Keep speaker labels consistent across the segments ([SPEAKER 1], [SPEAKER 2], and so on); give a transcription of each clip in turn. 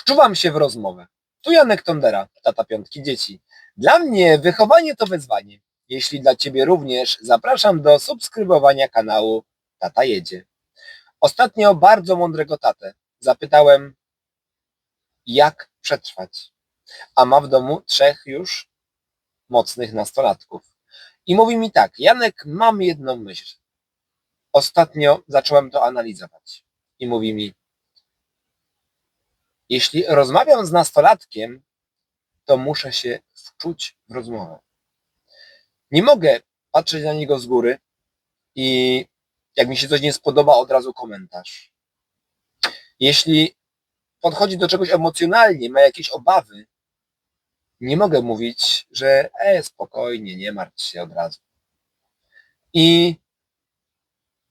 [SPEAKER 1] Wczuwam się w rozmowę. Tu Janek Tondera, tata piątki dzieci. Dla mnie wychowanie to wyzwanie. Jeśli dla Ciebie również, zapraszam do subskrybowania kanału Tata Jedzie. Ostatnio bardzo mądrego tatę zapytałem, jak przetrwać. A ma w domu trzech już mocnych nastolatków. I mówi mi tak, Janek, mam jedną myśl. Ostatnio zacząłem to analizować. I mówi mi, jeśli rozmawiam z nastolatkiem, to muszę się wczuć w rozmowę. Nie mogę patrzeć na niego z góry i jak mi się coś nie spodoba, od razu komentarz. Jeśli podchodzi do czegoś emocjonalnie, ma jakieś obawy, nie mogę mówić, że e, spokojnie, nie martw się od razu. I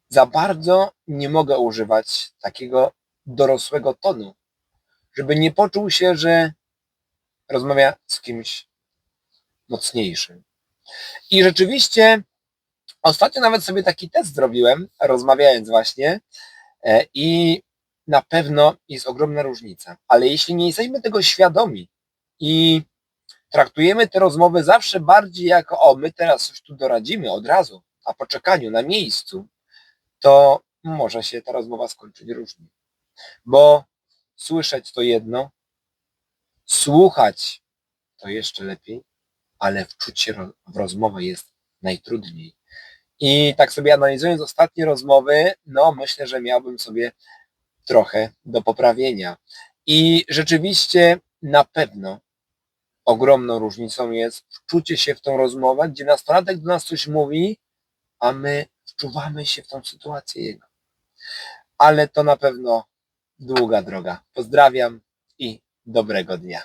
[SPEAKER 1] za bardzo nie mogę używać takiego dorosłego tonu, żeby nie poczuł się, że rozmawia z kimś mocniejszym. I rzeczywiście ostatnio nawet sobie taki test zrobiłem, rozmawiając właśnie e, i na pewno jest ogromna różnica. Ale jeśli nie jesteśmy tego świadomi i traktujemy te rozmowy zawsze bardziej jako o, my teraz coś tu doradzimy od razu, a po czekaniu na miejscu, to może się ta rozmowa skończyć różnie. Bo słyszeć to jedno, słuchać to jeszcze lepiej, ale wczuć się w rozmowę jest najtrudniej. I tak sobie analizując ostatnie rozmowy, no myślę, że miałbym sobie trochę do poprawienia. I rzeczywiście na pewno ogromną różnicą jest wczucie się w tą rozmowę, gdzie nastolatek do nas coś mówi, a my wczuwamy się w tą sytuację jego. Ale to na pewno długa droga. Pozdrawiam i dobrego dnia.